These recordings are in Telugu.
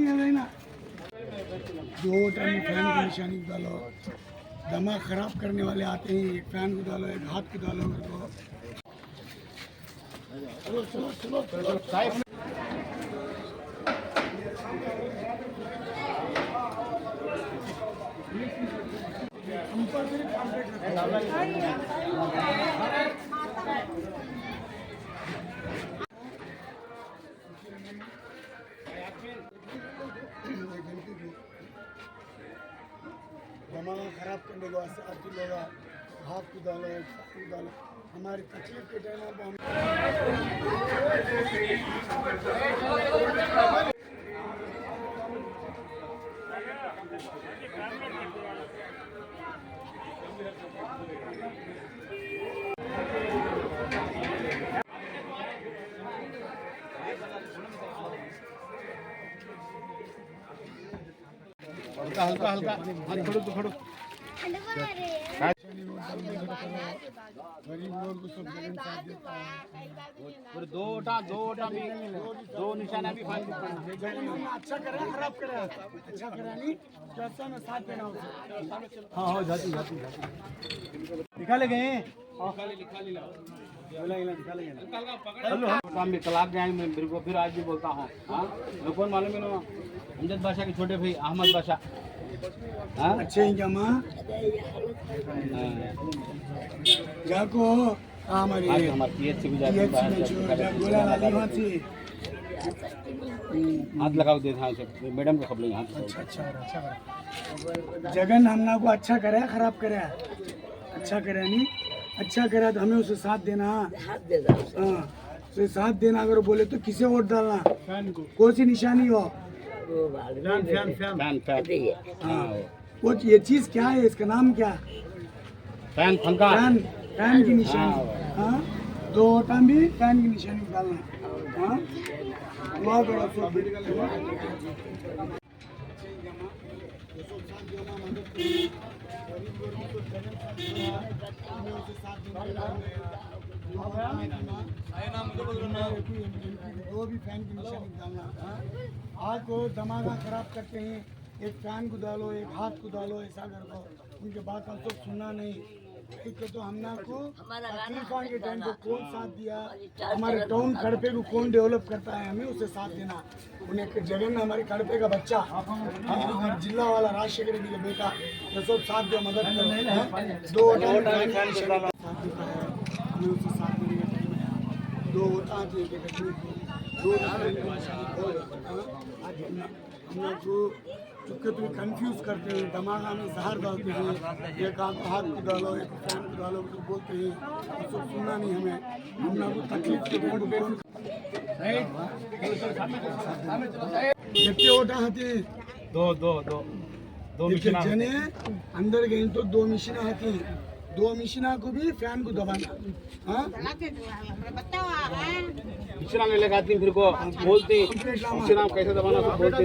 ये लेना फ़ैन की निशानी को डालो दमा खराब करने वाले आते हैं एक फ़ैन को डालो एक हाथ को डालो चलो चलो रखो करने के वास्ते आप लोग हाथ को डालो हाथ को डालो हमारी तकलीफ़ के टाइम पे हम हल्का हल्का हल्का। हाथ खड़ो तो खड़ो। और दो ओटा दो ओटा भी दो निशाना भी अच्छा करा खराब करा। अच्छा करा नहीं अच्छा में साथ देना हाँ हाँ जाती जाती निकाले गए तलाक गए मैं मेरे को फिर आज भी बोलता हूँ। हाँ? कौन मालूम है ना? अमजद बादशाह के छोटे भाई अहमद बादशाह। हाँ? अच्छे हैं क्या माँ? जाको हमारी। आज हमारे पीएच से गुजर ये चीज़ गोला वाली वहाँ से। हाथ लगाओ दे हाँ मैडम को खबर हाथ अच्छा अच्छा अच्छा। जगन हमना को अच्छा करे खराब करे अच्छा करे नहीं? अच्छा करे तो हमें उसे साथ देना। हाँ उसे साथ देना अगर बोले तो किसे वोट डालना? कौन सी निशानी हो? फ़ैन फ़ैन हाँ। वो। ये चीज़ क्या है? इसका नाम क्या? फ़ैन फंका फ़ैन फ़ैन की निशानी। हाँ दो टाइम भी फ़ैन की निशानी डालना हाँ। दुआ करो सब दो भी फ़ैन की निशानी डालना? आग को दमागा खराब करते हैं एक फ़ैन को डालो एक हाथ को डालो ऐसा कर उनके बात का सुनना नहीं तो हमने को टाइम पे कौन साथ दिया? हमारे टाउन कड़पे को कौन डेवलप करता है हमें उसे साथ देना। उन्हें एक जगह में हमारे कड़पे का बच्चा हाँ, हमारे जिला वाला राजशेखर रेड्डी का बेटा ये सब साथ दो मदद करो। हाँ? दो साथ। देता है हमें उसे साथ देने का टाइम है। दो होता है को दो हाँ? आज हम हम लोग को चुपके तुम कंफ्यूज करते हैं। दिमाग में जहर डालते हैं। एक हाथ हाथ को डालो एक फ़ैन को डालो तो बोलते हैं। सब सुनना नहीं हमें। हम लोग को तकलीफ़ के कितने ओटा हती दो दो दो। दो मिशन जने अंदर गए तो दो मशीन हती दो मशीना को भी फ़ैन को दबाना। हाँ? में लगाती फिर को बोलती मिश्रा कैसे दबाना बोलती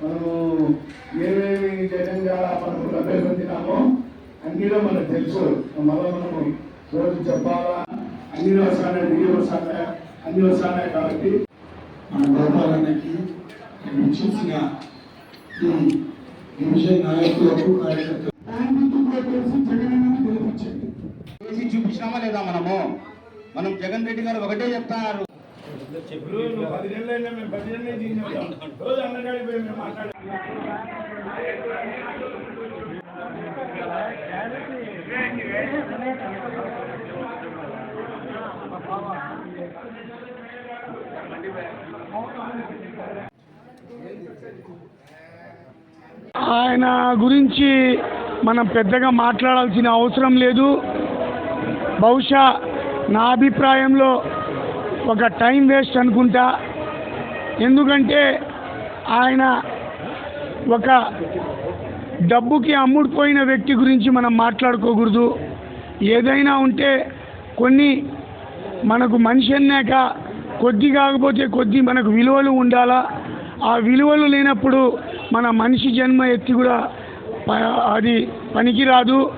మనము ఏమేమి జగంగా మనము లభ్య పొందినామో అన్నిలో మనకు తెలుసు. మళ్ళీ మనము రోజు చెప్పాలా? అన్ని వస్తానే దిగి వస్తానే అన్ని వస్తానే కాబట్టి మన గోపాలన్నకి నేను ఈ డివిజన్ నాయకులకు కార్యకర్తలు చూపించినామా లేదా మనము? మనం జగన్ రెడ్డి గారు ఒకటే చెప్తారు. ఆయన గురించి మనం పెద్దగా మాట్లాడాల్సిన అవసరం లేదు. బహుశా నా అభిప్రాయంలో ఒక టైం వేస్ట్ అనుకుంటా. ఎందుకంటే ఆయన ఒక డబ్బుకి అమ్ముడుపోయిన వ్యక్తి గురించి మనం మాట్లాడుకోకూడదు. ఏదైనా ఉంటే కొన్ని మనకు మనిషి అన్నాక కొద్ది కాకపోతే కొద్ది మనకు విలువలు ఉండాలా. ఆ విలువలు లేనప్పుడు మన మనిషి జన్మ ఎత్తి కూడా అది పనికిరాదు.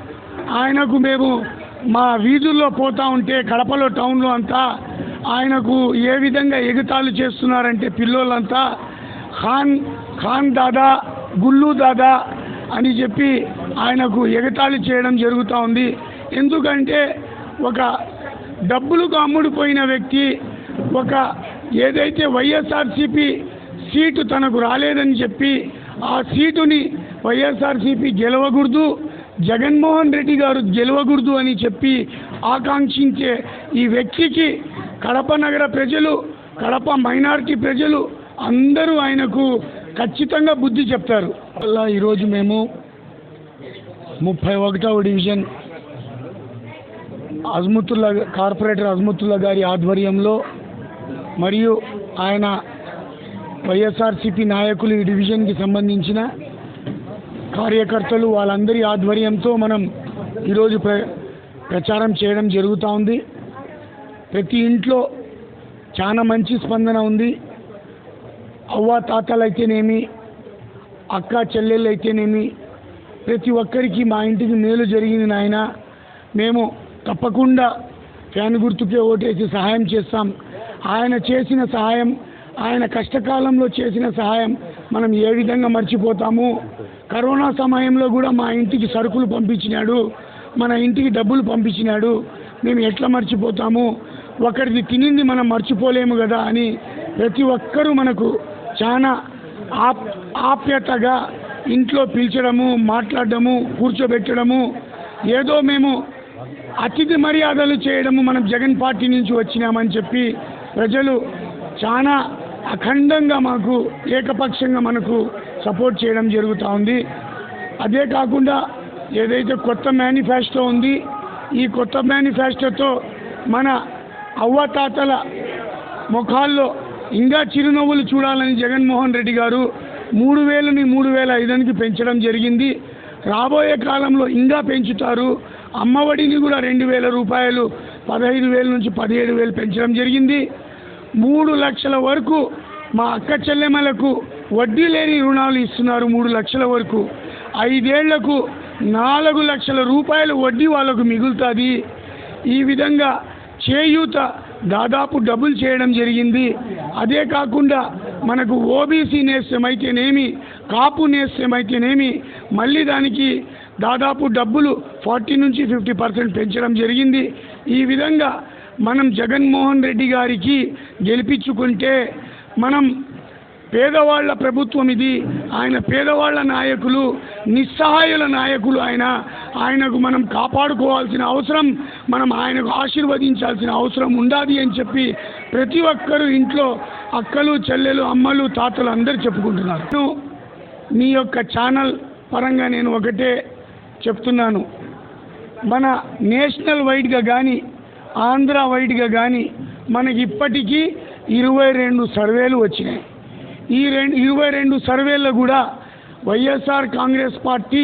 ఆయనకు మేము మా వీధుల్లో పోతా ఉంటే కడపలో టౌన్లో అంతా ఆయనకు ఏ విధంగా ఎగతాళి చేస్తున్నారంటే పిల్లోళ్ళంతా ఖాన్ ఖాన్ దాదా గుల్లు దాదా అని చెప్పి ఆయనకు ఎగతాళి చేయడం జరుగుతూ ఉంది. ఎందుకంటే ఒక డబ్బులకు అమ్ముడుపోయిన వ్యక్తి ఒక ఏదైతే వైఎస్ఆర్సిపి సీటు తనకు రాలేదని చెప్పి ఆ సీటుని వైఎస్ఆర్సిపి గెలవకూడదు జగన్మోహన్ రెడ్డి గారు గెలవకూడదు అని చెప్పి ఆకాంక్షించే ఈ వ్యక్తికి కడప నగర ప్రజలు కడప మైనారిటీ ప్రజలు అందరూ ఆయనకు ఖచ్చితంగా బుద్ధి చెప్తారు. అలా ఈరోజు మేము ముప్పై ఒకటవ డివిజన్ అజ్మతుల్లా కార్పొరేటర్ అజ్మతుల్లా గారి ఆధ్వర్యంలో మరియు ఆయన వైఎస్ఆర్సిపి నాయకులు ఈ డివిజన్కి సంబంధించిన కార్యకర్తలు వాళ్ళందరి ఆధ్వర్యంతో మనం ఈరోజు ప్ర ప్రచారం చేయడం జరుగుతూ ఉంది. ప్రతి ఇంట్లో చాలా మంచి స్పందన ఉంది. అవ్వ తాతలైతేనేమి అక్క చెల్లెళ్ళు అయితేనేమి ప్రతి ఒక్కరికి మా ఇంటికి మేలు జరిగింది నాయన. మేము తప్పకుండా ఫ్యాన్ గుర్తుకే ఓటేసి సహాయం చేస్తాం. ఆయన చేసిన సహాయం ఆయన కష్టకాలంలో చేసిన సహాయం మనం ఏ విధంగా మర్చిపోతాము? కరోనా సమయంలో కూడా మా ఇంటికి సరుకులు పంపించినాడు. మన ఇంటికి డబ్బులు పంపించినాడు. మేము ఎట్లా మర్చిపోతాము? ఒకరిది తినింది మనం మర్చిపోలేము కదా అని ప్రతి ఒక్కరూ మనకు చాలా ఆప్ ఆప్యతగా ఇంట్లో పిలిచడము మాట్లాడడము కూర్చోబెట్టడము ఏదో మేము అతిథి మర్యాదలు చేయడము మనం జగన్ పార్టీ నుంచి వచ్చినామని చెప్పి ప్రజలు చాలా అఖండంగా మాకు ఏకపక్షంగా మనకు సపోర్ట్ చేయడం జరుగుతూ ఉంది. అదే కాకుండా ఏదైతే కొత్త మేనిఫెస్టో ఉంది ఈ కొత్త మేనిఫెస్టోతో మన అవ్వతాతల ముఖాల్లో ఇంకా చిరునవ్వులు చూడాలని జగన్మోహన్ రెడ్డి గారు మూడు వేలని మూడు వేల ఐదునికి పెంచడం జరిగింది. రాబోయే కాలంలో ఇంకా పెంచుతారు. అమ్మఒడిని కూడా రెండు వేల రూపాయలు పదహైదు వేల నుంచి పదిహేడు వేలు పెంచడం జరిగింది. మూడు లక్షల వరకు మా అక్క చెల్లెమ్మలకు వడ్డీ లేని రుణాలు ఇస్తున్నారు మూడు లక్షల వరకు. ఐదేళ్ళకు నాలుగు లక్షల రూపాయలు వడ్డీ వాళ్ళకు మిగులుతుంది. ఈ విధంగా చేయూత దాదాపు డబుల్ చేయడం జరిగింది. అదే కాకుండా మనకు ఓబీసీ నేస్తం అయితేనేమి కాపు నేస్తం అయితేనేమి మళ్ళీ దానికి దాదాపు డబ్బులు ఫార్టీ నుంచి ఫిఫ్టీ పర్సెంట్ పెంచడం జరిగింది. ఈ విధంగా మనం జగన్మోహన్ రెడ్డి గారికి గెలిపించుకుంటే మనం పేదవాళ్ళ ప్రభుత్వం ఇది. ఆయన పేదవాళ్ళ నాయకులు నిస్సహాయుల నాయకులు ఆయన. ఆయనకు మనం కాపాడుకోవాల్సిన అవసరం మనం ఆయనకు ఆశీర్వదించాల్సిన అవసరం ఉండాలి అని చెప్పి ప్రతి ఒక్కరూ ఇంట్లో అక్కలు చెల్లెలు అమ్మలు తాతలు అందరూ చెప్పుకుంటున్నారు. నేను మీ యొక్క ఛానల్ పరంగా నేను ఒకటే చెప్తున్నాను. మన నేషనల్ వైడ్గా కానీ ఆంధ్ర వైడ్గా కానీ మనకి ఇప్పటికీ ఇరవై రెండు సర్వేలు వచ్చినాయి. ఈ రెండు ఇరవై రెండు సర్వేల్లో కూడా YSR Congress party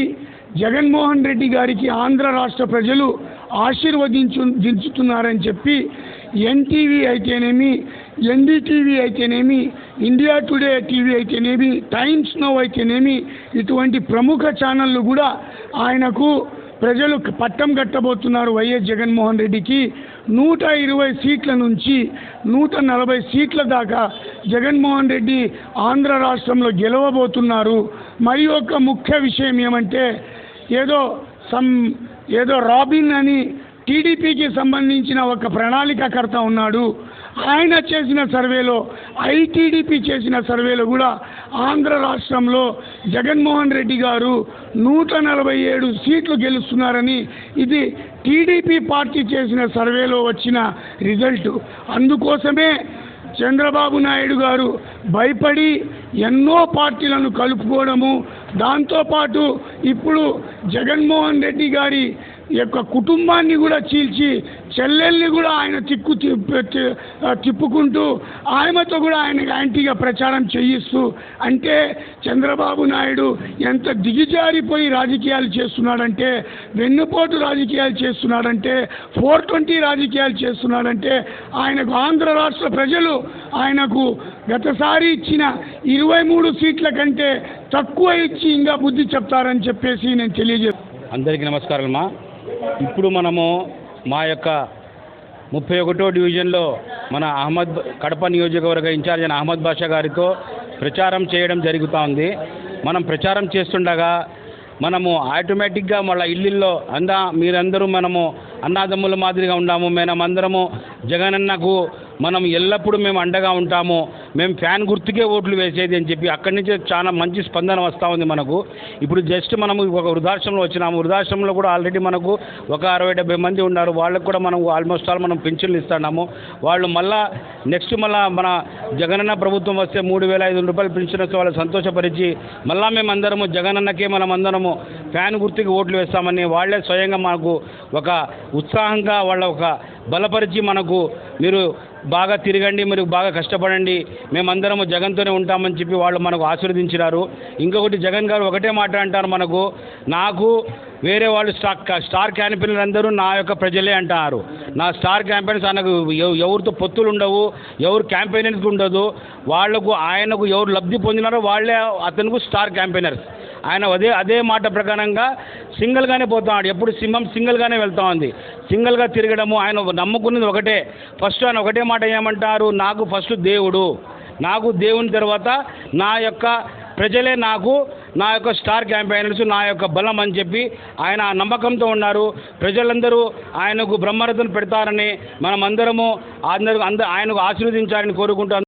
Jaganmohan Reddy గారికి ఆంధ్ర రాష్ట్ర ప్రజలు ఆశీర్వదించు దించుతున్నారని చెప్పి ఎన్టీవీ అయితేనేమి ఎన్డీటీవీ అయితేనేమి ఇండియా టుడే టీవీ అయితేనేమి టైమ్స్ నో అయితేనేమి ఇటువంటి ప్రముఖ ఛానళ్ళు కూడా ఆయనకు ప్రజలు పట్టం కట్టబోతున్నారు వైఎస్ జగన్మోహన్ రెడ్డికి. నూట ఇరవై సీట్ల నుంచి నూట నలభై సీట్ల దాకా జగన్మోహన్ రెడ్డి ఆంధ్ర రాష్ట్రంలో గెలవబోతున్నారు. మరి ఒక ముఖ్య విషయం ఏమంటే ఏదో సమ్ ఏదో రాబిన్ అని టీడీపీకి సంబంధించిన ఒక ప్రణాళికకర్త ఉన్నాడు. ఆయన చేసిన సర్వేలో ఐటీడీపీ చేసిన సర్వేలో కూడా ఆంధ్ర రాష్ట్రంలో జగన్మోహన్ రెడ్డి గారు నూట నలభై ఏడు సీట్లు గెలుస్తున్నారని ఇది టీడీపీ పార్టీ చేసిన సర్వేలో వచ్చిన రిజల్ట్. అందుకోసమే చంద్రబాబు నాయుడు గారు భయపడి ఎన్నో పార్టీలను కలుపుకోవడము దాంతోపాటు ఇప్పుడు జగన్మోహన్ రెడ్డి గారి యొక్క కుటుంబాన్ని కూడా చీల్చి చెల్లెల్ని కూడా ఆయన తిక్కు తి- తిప్పుకుంటూ ఆమెతో కూడా ఆయన యాంటీగా ప్రచారం చేయిస్తూ అంటే చంద్రబాబు నాయుడు ఎంత దిగిజారిపోయి రాజకీయాలు చేస్తున్నాడంటే వెన్నుపోటు రాజకీయాలు చేస్తున్నాడంటే ఫోర్ ట్వంటీ రాజకీయాలు చేస్తున్నాడంటే ఆయనకు ఆంధ్ర రాష్ట్ర ప్రజలు ఆయనకు గతసారి ఇచ్చిన ఇరవై మూడు సీట్ల కంటే తక్కువ ఇచ్చి ఇంకా బుద్ధి చెప్తారని చెప్పేసి నేను తెలియజేస్తాను అందరికీ నమస్కారమ్మా ఇప్పుడు మనము మా యొక్క ముప్పై ఒకటో డివిజన్లో మన అహ్మద్ కడప నియోజకవర్గ ఇన్ఛార్జ్ అయిన అహ్మద్ బాషా గారితో ప్రచారం చేయడం జరుగుతూ ఉంది మనం ప్రచారం చేస్తుండగా మనము ఆటోమేటిక్గా మళ్ళీ ఇల్లుల్లో అందా మీరందరూ మనము అన్నాదమ్ముల మాదిరిగా ఉన్నాము మనమందరము జగనన్నకు మనం ఎల్లప్పుడూ మేము అండగా ఉంటాము. మేము ఫ్యాన్ గుర్తుకే ఓట్లు వేసేది అని చెప్పి అక్కడి నుంచి చాలా మంచి స్పందన వస్తూ ఉంది మనకు. ఇప్పుడు జస్ట్ మనము ఒక వృద్ధాశ్రమంలో వచ్చినాము వృద్ధాశ్రమంలో కూడా ఆల్రెడీ మనకు ఒక అరవై డెబ్బై మంది ఉన్నారు. వాళ్ళకు కూడా మనం ఆల్మోస్ట్ ఆల్ మనం పెన్షన్లు ఇస్తున్నాము. వాళ్ళు మళ్ళా నెక్స్ట్ మళ్ళా మన జగనన్న ప్రభుత్వం వస్తే మూడు వేల ఐదు వందల రూపాయలు పెన్షన్ వస్తే వాళ్ళు సంతోషపరిచి మళ్ళా మేము అందరము జగనన్నకే మనం అందరము ఫ్యాన్ గుర్తుకి ఓట్లు వేస్తామని వాళ్ళే స్వయంగా మాకు ఒక ఉత్సాహంగా వాళ్ళ ఒక బలపరిచి మనకు మీరు బాగా తిరగండి మీరు బాగా కష్టపడండి. మేమందరము జగన్తోనే ఉంటామని చెప్పి వాళ్ళు మనకు ఆశీర్వదించినారు. ఇంకొకటి జగన్ గారు ఒకటే మాట అంటారు మనకు నాకు వేరే వాళ్ళు స్టార్ స్టార్ క్యాంపెయినర్ అందరూ నా యొక్క ప్రజలే అంటారు. నా స్టార్ క్యాంపెయినర్స్ ఆయనకు ఎవరితో పొత్తులు ఉండవు ఎవరు క్యాంపెయినర్స్ ఉండదు. వాళ్ళకు ఆయనకు ఎవరు లబ్ధి పొందినారో వాళ్ళే అతనికి స్టార్ క్యాంపెయినర్స్. ఆయన అదే అదే మాట ప్రకారంగా సింగిల్గానే పోతున్నాడు ఎప్పుడు సింహం సింగిల్గానే వెళ్తా ఉంది. సింగిల్గా తిరగడము ఆయన నమ్ముకున్నది ఒకటే. ఫస్ట్ ఆయన ఒకటే మాట ఏమంటారు? నాకు ఫస్ట్ దేవుడు. నాకు దేవుని తర్వాత నా యొక్క ప్రజలే నాకు నా యొక్క స్టార్ క్యాంపెయినర్స్ నా యొక్క బలం అని చెప్పి ఆయన ఆ నమ్మకంతో ఉన్నారు. ప్రజలందరూ ఆయనకు బ్రహ్మరథం పెడతారని మనమందరము అందరూ అంద ఆయనకు ఆశీర్వదించాలని కోరుకుంటాం